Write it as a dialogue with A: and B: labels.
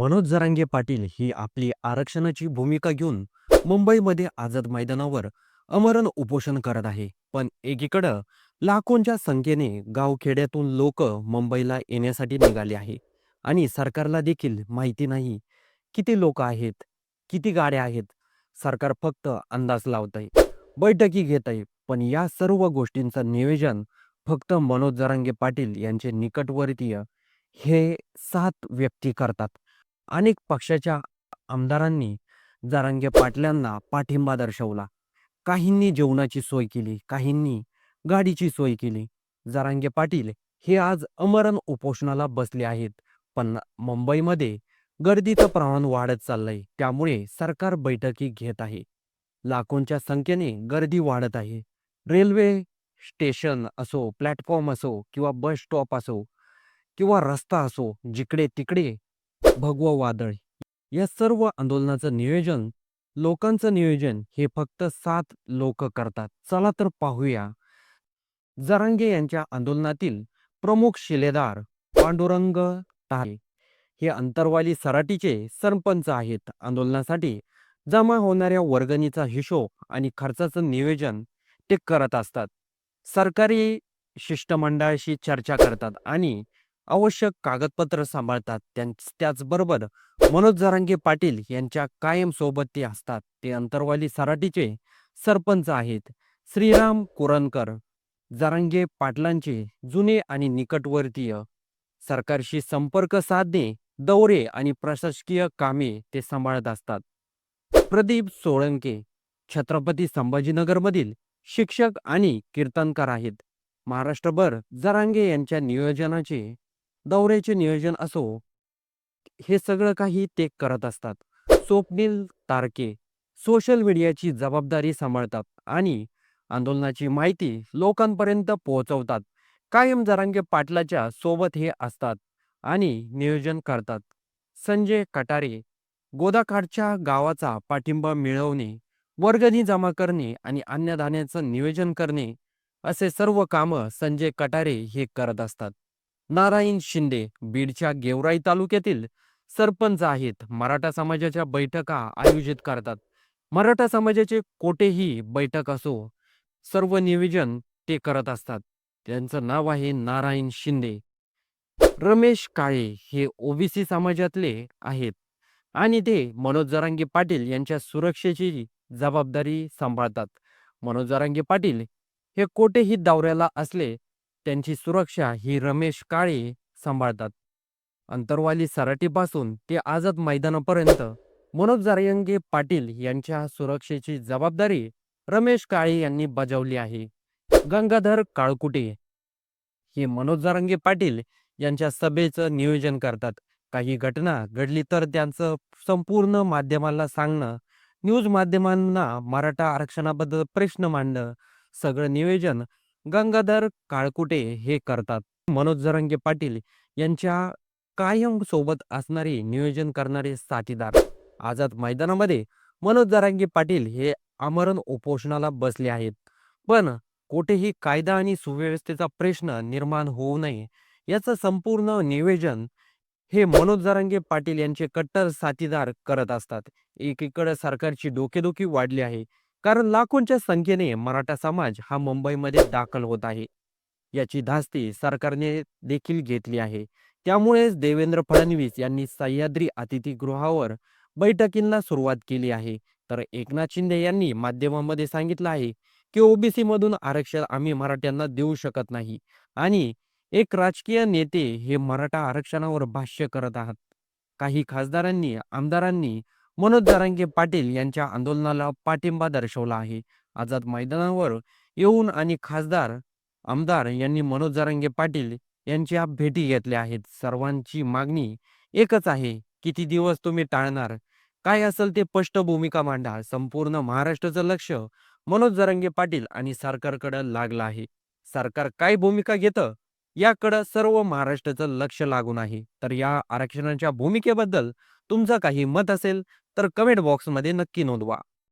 A: मनोज जरांगे पाटील ही आपली आरक्षणाची भूमिका घेऊन मुंबईमध्ये आझाद मैदानावर अमरण उपोषण करत आहे. पण एकीकडं लाखोंच्या संख्येने गावखेड्यातून लोक मुंबईला येण्यासाठी निघाले आहे. आणि सरकारला देखील माहिती नाही किती लोक आहेत किती गाड्या आहेत सरकार फक्त अंदाज लावत आहे बैठकी घेत आहे पण या सर्व गोष्टींचं नियोजन फक्त मनोज जरांगे पाटील यांचे निकटवर्तीय हे सात व्यक्ती करतात. अनेक पक्षाच्या आमदारांनी जारांगे पाटलांना पाठिंबा दर्शवला. काहींनी जेवणाची सोय केली काहींनी गाडीची सोय केली. जारांगे पाटील हे आज अमरण उपोषणाला बसले आहेत. पण मुंबईमध्ये गर्दीचं प्रमाण वाढत चाललंय. त्यामुळे सरकार बैठकी घेत आहे. लाखोंच्या संख्येने गर्दी वाढत आहे. रेल्वे स्टेशन असो प्लॅटफॉर्म असो किंवा बस स्टॉप असो किंवा रस्ता असो जिकडे तिकडे भगवं वादळ. या सर्व आंदोलनाचं नियोजन लोकांचं नियोजन हे फक्त सात लोक करतात. चला तर पाहूया. जरांगे यांच्या आंदोलनातील प्रमुख शिलेदार पांडुरंग तारे हे अंतरवाली सराटीचे सरपंच आहेत. आंदोलनासाठी जमा होणाऱ्या वर्गणीचा हिशोब आणि खर्चाचं नियोजन ते करत असतात. सरकारी शिष्टमंडळाशी चर्चा करतात आणि आवश्यक कागदपत्र सांभाळतात त्यांच त्याचबरोबर मनोज जरांगे पाटील यांच्या कायम सोबत ते असतात. ते अंतरवाली सराटीचे सरपंच आहेत. श्रीराम कुरणकर जरांगे पाटलांचे जुने आणि निकटवर्तीय सरकारशी संपर्क साधणे दौरे आणि प्रशासकीय कामे ते सांभाळत असतात. प्रदीप सोळंके छत्रपती संभाजीनगरमधील शिक्षक आणि कीर्तनकार आहेत. महाराष्ट्रभर जरांगे यांच्या नियोजनाचे दौऱ्याचे नियोजन असो हे सगळं काही ते करत असतात. स्वप्नील तारके सोशल मीडियाची जबाबदारी सांभाळतात आणि आंदोलनाची माहिती लोकांपर्यंत पोहोचवतात. कायम जरांगे पाटलाच्या सोबत हे असतात आणि नियोजन करतात. संजय कटारे गोदाकाठच्या गावाचा पाठिंबा मिळवणे वर्गणी जमा करणे आणि अन्नधान्याचं नियोजन करणे असे सर्व कामं संजय कटारे हे करत असतात. नारायण शिंदे बीडच्या गेवराई तालुक्यातील सरपंच आहेत. मराठा समाजाच्या बैठका आयोजित करतात. मराठा समाजाचे कोठेही बैठक असो सर्व नियोजन ते करत असतात. त्यांचं नाव आहे नारायण शिंदे. रमेश काळे हे ओबीसी समाजातले आहेत आणि ते मनोज जरांगे पाटील यांच्या सुरक्षेची जबाबदारी सांभाळतात. मनोज जरांगे पाटील हे कोठेही दौऱ्याला असले त्यांची सुरक्षा ही रमेश काळे सांभाळतात. अंतरवाली सराटीपासून ते आझाद मैदानापर्यंत मनोज जारयंगे पाटील यांच्या सुरक्षेची जबाबदारी रमेश काळे यांनी बजावली आहे. गंगाधर काळकुटे हे मनोज जारंगे पाटील यांच्या सभेचं नियोजन करतात. काही घटना घडली तर त्यांचं संपूर्ण माध्यमाला सांगणं न्यूज माध्यमांना मराठा आरक्षणाबद्दल प्रश्न मांडणं सगळं नियोजन गंगाधर काळकुटे हे करतात. मनोज जरंगे पाटील यांच्या कायम सोबत असणारे नियोजन करणारे साथीदार. आझाद मैदानामध्ये मनोज जरांगे पाटील हे आमरण उपोषणाला बसले आहेत. पण कोठेही कायदा आणि सुव्यवस्थेचा प्रश्न निर्माण होऊ नये याचं संपूर्ण नियोजन हे मनोज जरांगे पाटील यांचे कट्टर साथीदार करत असतात. एकीकडे सरकारची डोकेदुखी वाढली आहे. कारण लाखोंच्या संख्येने मराठा समाज हा मुंबईमध्ये दाखल होत आहे. याची धास्ती सरकारने देखील घेतली आहे. त्यामुळेच देवेंद्र फडणवीस यांनी सह्याद्री अतिथीगृहावर बैठकींना सुरुवात केली आहे. तर एकनाथ शिंदे यांनी माध्यमामध्ये सांगितलं आहे की ओबीसी मधून आरक्षण आम्ही मराठ्यांना देऊ शकत नाही आणि एक राजकीय नेते हे मराठा आरक्षणावर भाष्य करत आहात. काही खासदारांनी आमदारांनी मनोज जरांगे पाटील यांच्या आंदोलनाला पाठिंबा दर्शवला आहे. आझाद मैदानावर येऊन आणि खासदार आमदार यांनी मनोज जरांगे पाटील यांच्या भेटी घेतल्या आहेत. सर्वांची मागणी एकच आहे किती दिवस तुम्ही टाळणार? काय असेल ते स्पष्ट भूमिका मांडा. संपूर्ण महाराष्ट्राचं लक्ष मनोज जरांगे पाटील आणि सरकारकडे लागलं आहे. सरकार काय भूमिका घेतं याकडं सर्व महाराष्ट्राचं लक्ष लागून आहे. तर या आरक्षणाच्या भूमिकेबद्दल तुमचं काही मत असेल तर कमेंट बॉक्समध्ये नक्की नोंदवा